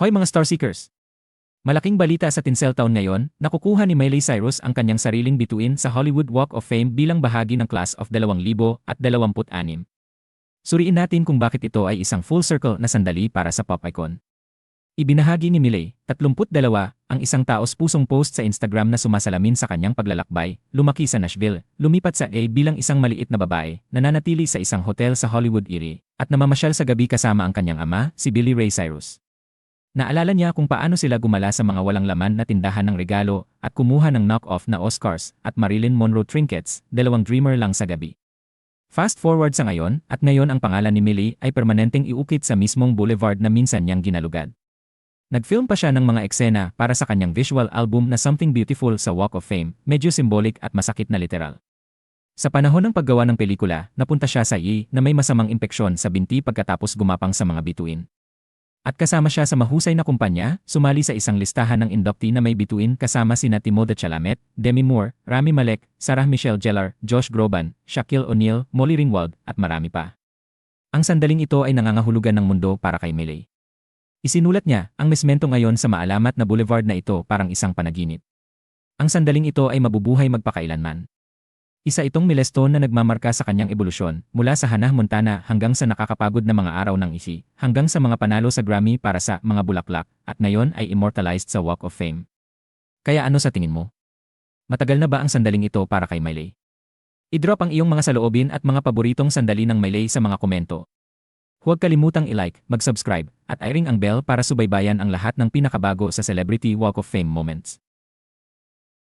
Hoy mga Star Seekers! Malaking balita sa Tinsel Town ngayon, nakukuha ni Miley Cyrus ang kanyang sariling bituin sa Hollywood Walk of Fame bilang bahagi ng class of 2026. Suriin natin kung bakit ito ay isang full circle na sandali para sa pop icon. Ibinahagi ni Miley, 32, ang isang taos pusong post sa Instagram na sumasalamin sa kanyang paglalakbay, lumaki sa Nashville, lumipat sa A bilang isang maliit na babae, nananatili sa isang hotel sa Hollywood Erie, at namamasyal sa gabi kasama ang kanyang ama, si Billy Ray Cyrus. Naalala niya kung paano sila gumala sa mga walang laman na tindahan ng regalo at kumuha ng knock-off na Oscars at Marilyn Monroe trinkets, dalawang dreamer lang sa gabi. Fast forward sa ngayon, at ngayon ang pangalan ni Millie ay permanenteng iukit sa mismong boulevard na minsan niyang ginalugad. Nagfilm pa siya ng mga eksena para sa kanyang visual album na Something Beautiful sa Walk of Fame, medyo symbolic at masakit na literal. Sa panahon ng paggawa ng pelikula, napunta siya sa Yi na may masamang impeksyon sa binti pagkatapos gumapang sa mga bituin. At kasama siya sa mahusay na kumpanya, sumali sa isang listahan ng inductee na may bituin kasama sina Timothée Chalamet, Demi Moore, Rami Malek, Sarah Michelle Gellar, Josh Groban, Shaquille O'Neal, Molly Ringwald, at marami pa. Ang sandaling ito ay nangangahulugan ng mundo para kay Miley. Isinulat niya, ang mesmento ngayon sa maalamat na boulevard na ito parang isang panaginip. Ang sandaling ito ay mabubuhay magpakailanman. Isa itong milestone na nagmamarka sa kanyang ebolusyon, mula sa Hannah Montana hanggang sa nakakapagod na mga araw ng isi, hanggang sa mga panalo sa Grammy para sa mga bulaklak, at ngayon ay immortalized sa Walk of Fame. Kaya ano sa tingin mo? Matagal na ba ang sandaling ito para kay Miley? I-drop ang iyong mga saloobin at mga paboritong sandali ng Miley sa mga komento. Huwag kalimutang i-like, mag-subscribe, at i-ring ang bell para subaybayan ang lahat ng pinakabago sa Celebrity Walk of Fame moments.